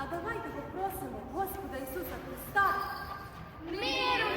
А давайте попросимо Господа Ісуса Христа. Миру!